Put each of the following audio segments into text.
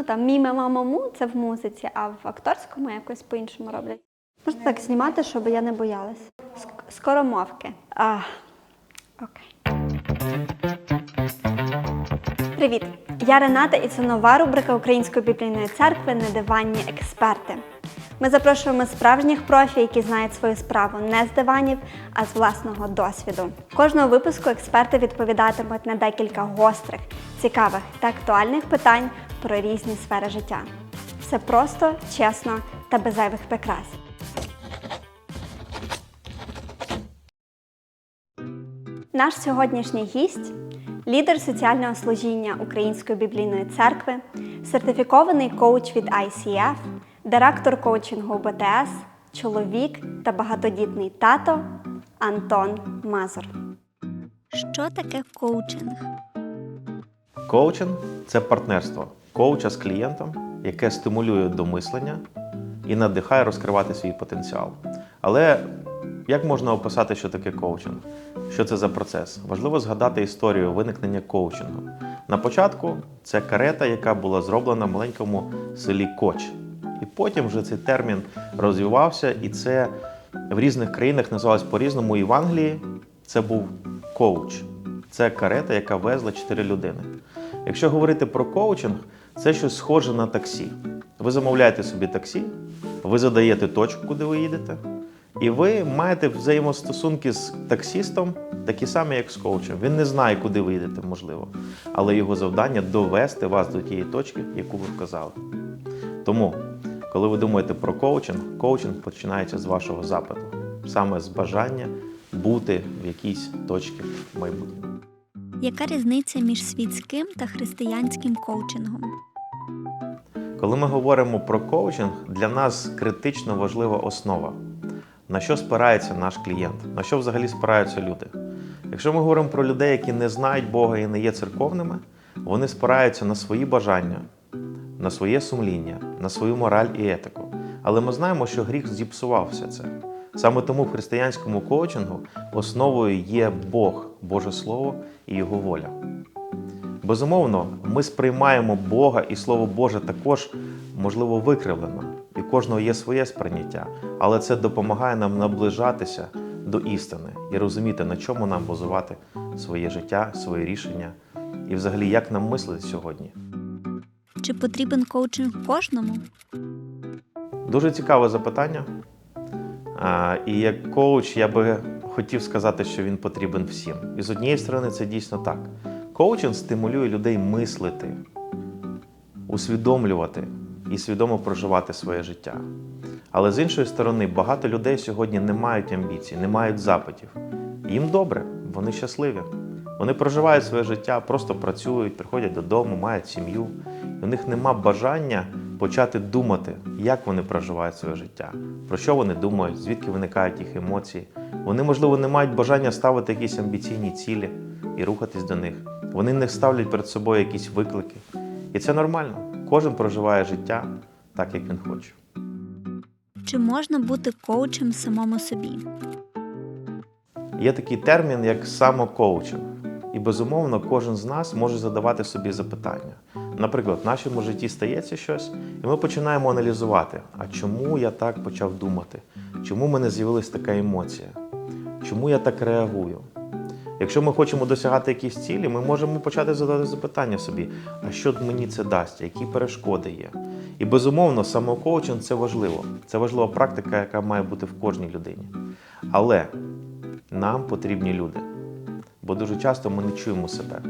Ну там міме мамаму це в музиці, а в акторському якось по-іншому роблять. Можна так знімати, щоб я не боялась. Ск- Скоромовки. А, окей. Привіт! Я Рената, і це нова рубрика Української біблійної церкви Недиванні експерти. Ми запрошуємо справжніх профі, які знають свою справу не з диванів, а з власного досвіду. Кожного випуску експерти відповідатимуть на декілька гострих, цікавих та актуальних питань про різні сфери життя. Все просто, чесно та без зайвих прикрас. Наш сьогоднішній гість лідер соціального служіння Української біблійної церкви, сертифікований коуч від ICF, директор коучингу БТС, чоловік та багатодітний тато Антон Мазур. Що таке коучинг? Коучинг це партнерство коуча з клієнтом, яке стимулює до мислення і надихає розкривати свій потенціал. Але як можна описати, що таке коучинг? Що це за процес? Важливо згадати історію виникнення коучингу. На початку це карета, яка була зроблена в маленькому селі Коч. І потім вже цей термін розвивався, і це в різних країнах називалось по-різному. І в Англії це був коуч. Це карета, яка везла чотири людини. Якщо говорити про коучинг, це щось схоже на таксі. Ви замовляєте собі таксі, ви задаєте точку, куди ви їдете, і ви маєте взаємостосунки з таксістом такі самі, як з коучем. Він не знає, куди ви їдете, можливо, але його завдання довести вас до тієї точки, яку ви вказали. Тому, коли ви думаєте про коучинг, коучинг починається з вашого запиту, саме з бажання бути в якійсь точці в майбутньому. Яка різниця між світським та християнським коучингом? Коли ми говоримо про коучинг, для нас критично важлива основа, на що спирається наш клієнт, на що взагалі спираються люди. Якщо ми говоримо про людей, які не знають Бога і не є церковними, вони спираються на свої бажання, на своє сумління, на свою мораль і етику. Але ми знаємо, що гріх зіпсував все це. Саме тому в християнському коучингу основою є Бог, Боже Слово і Його воля. Безумовно, ми сприймаємо Бога і Слово Боже також, можливо, викривлено, і кожного є своє сприйняття, але це допомагає нам наближатися до істини і розуміти, на чому нам базувати своє життя, своє рішення і взагалі як нам мислити сьогодні. Чи потрібен коучинг кожному? Дуже цікаве запитання. І як коуч я би хотів сказати, що він потрібен всім. І з однієї сторони, це дійсно так. Коучинг стимулює людей мислити, усвідомлювати і свідомо проживати своє життя. Але з іншої сторони, багато людей сьогодні не мають амбіцій, не мають запитів. Їм добре, вони щасливі. Вони проживають своє життя, просто працюють, приходять додому, мають сім'ю. У них нема бажання почати думати, як вони проживають своє життя, про що вони думають, звідки виникають їх емоції. Вони, можливо, не мають бажання ставити якісь амбіційні цілі і рухатись до них. Вони не ставлять перед собою якісь виклики. І це нормально. Кожен проживає життя так, як він хоче. Чи можна бути коучем самому собі? Є такий термін, як самокоучинг. І безумовно, кожен з нас може задавати собі запитання. Наприклад, в нашому житті стається щось, і ми починаємо аналізувати, а чому я так почав думати? Чому в мене з'явилася така емоція? Чому я так реагую? Якщо ми хочемо досягати якісь цілі, ми можемо почати задати запитання собі, а що мені це дасть, які перешкоди є. І безумовно, самокоучинг це важливо. Це важлива практика, яка має бути в кожній людині. Але нам потрібні люди, бо дуже часто ми не чуємо себе.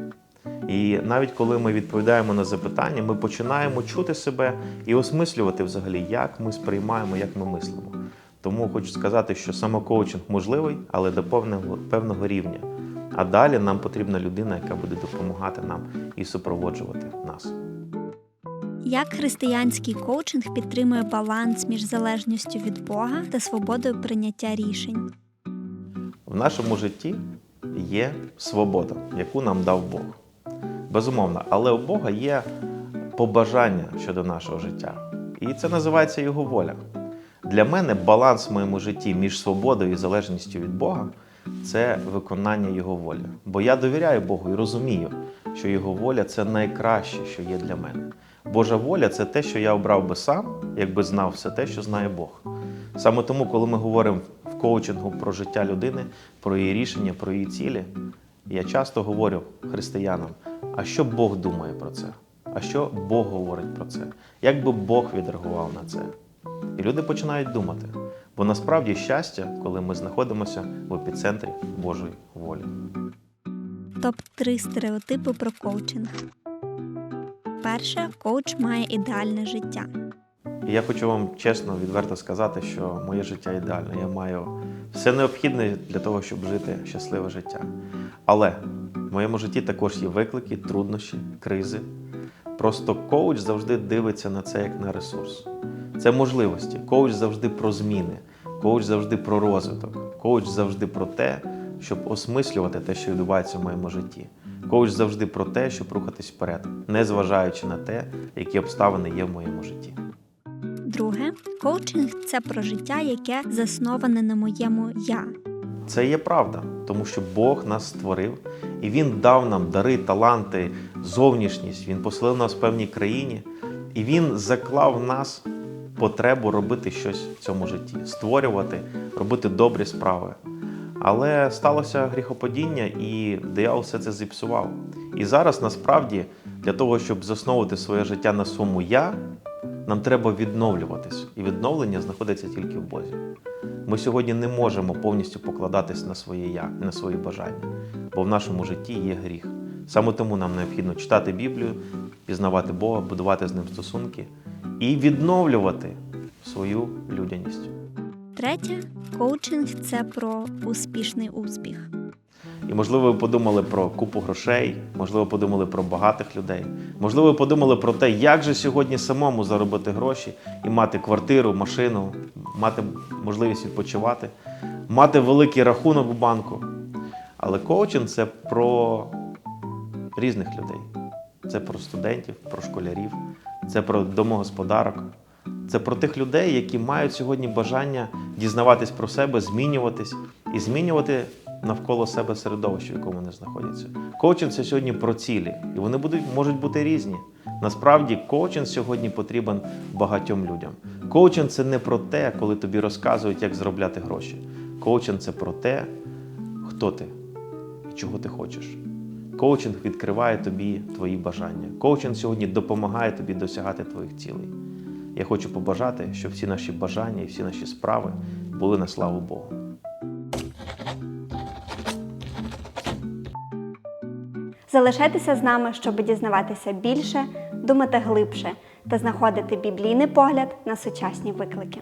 І навіть коли ми відповідаємо на запитання, ми починаємо чути себе і осмислювати взагалі, як ми сприймаємо, як ми мислимо. Тому хочу сказати, що самокоучинг можливий, але до певного, певного рівня. А далі нам потрібна людина, яка буде допомагати нам і супроводжувати нас. Як християнський коучинг підтримує баланс між залежністю від Бога та свободою прийняття рішень? В нашому житті є свобода, яку нам дав Бог. Безумовно, але у Бога є побажання щодо нашого життя. І це називається Його воля. Для мене баланс в моєму житті між свободою і залежністю від Бога це виконання Його волі. Бо я довіряю Богу і розумію, що Його воля це найкраще, що є для мене. Божа воля це те, що я обрав би сам, якби знав все те, що знає Бог. Саме тому, коли ми говоримо в коучингу про життя людини, про її рішення, про її цілі, я часто говорю християнам, а що Бог думає про це? А що Бог говорить про це? Як би Бог відреагував на це? І люди починають думати. Бо насправді щастя, коли ми знаходимося в епіцентрі Божої волі. Топ 3 стереотипи про коучинг. Перше, коуч має ідеальне життя. І я хочу вам чесно, відверто сказати, що моє життя ідеальне. Я маю все необхідне для того, щоб жити щасливе життя. Але в моєму житті також є виклики, труднощі, кризи. Просто коуч завжди дивиться на це як на ресурс. Це можливості. Коуч завжди про зміни, коуч завжди про розвиток, коуч завжди про те, щоб осмислювати те, що відбувається в моєму житті. Коуч завжди про те, щоб рухатись вперед, не зважаючи на те, які обставини є в моєму житті. Друге, коучинг це про життя, яке засноване на моєму я. Це є правда, тому що Бог нас створив і Він дав нам дари, таланти, зовнішність. Він поселив нас в певній країні, і Він заклав нас потребу робити щось в цьому житті, створювати, робити добрі справи. Але сталося гріхопадіння, і диявол все це зіпсував. І зараз насправді для того, щоб засновувати своє життя на своєму я, нам треба відновлюватись. І відновлення знаходиться тільки в Бозі. Ми сьогодні не можемо повністю покладатись на своє я, на свої бажання, бо в нашому житті є гріх. Саме тому нам необхідно читати Біблію, пізнавати Бога, будувати з ним стосунки і відновлювати свою людяність. Третє, коучинг це про успішний успіх. І, можливо, ви подумали про купу грошей, можливо, подумали про багатих людей, можливо, ви подумали про те, як же сьогодні самому заробити гроші і мати квартиру, машину, мати можливість відпочивати, мати великий рахунок в банку. Але коучинг це про різних людей. Це про студентів, про школярів, це про домогосподарок. Це про тих людей, які мають сьогодні бажання дізнаватись про себе, змінюватись і змінювати навколо себе середовище, в якому вони знаходяться. Коучинг це сьогодні про цілі, і вони будуть, можуть бути різні. Насправді, коучинг сьогодні потрібен багатьом людям. Коучинг це не про те, коли тобі розказують, як заробляти гроші. Коучинг це про те, хто ти і чого ти хочеш. Коучинг відкриває тобі твої бажання. Коучинг сьогодні допомагає тобі досягати твоїх цілей. Я хочу побажати, щоб всі наші бажання і всі наші справи були на славу Богу. Залишайтеся з нами, щоб дізнаватися більше, думати глибше та знаходити біблійний погляд на сучасні виклики.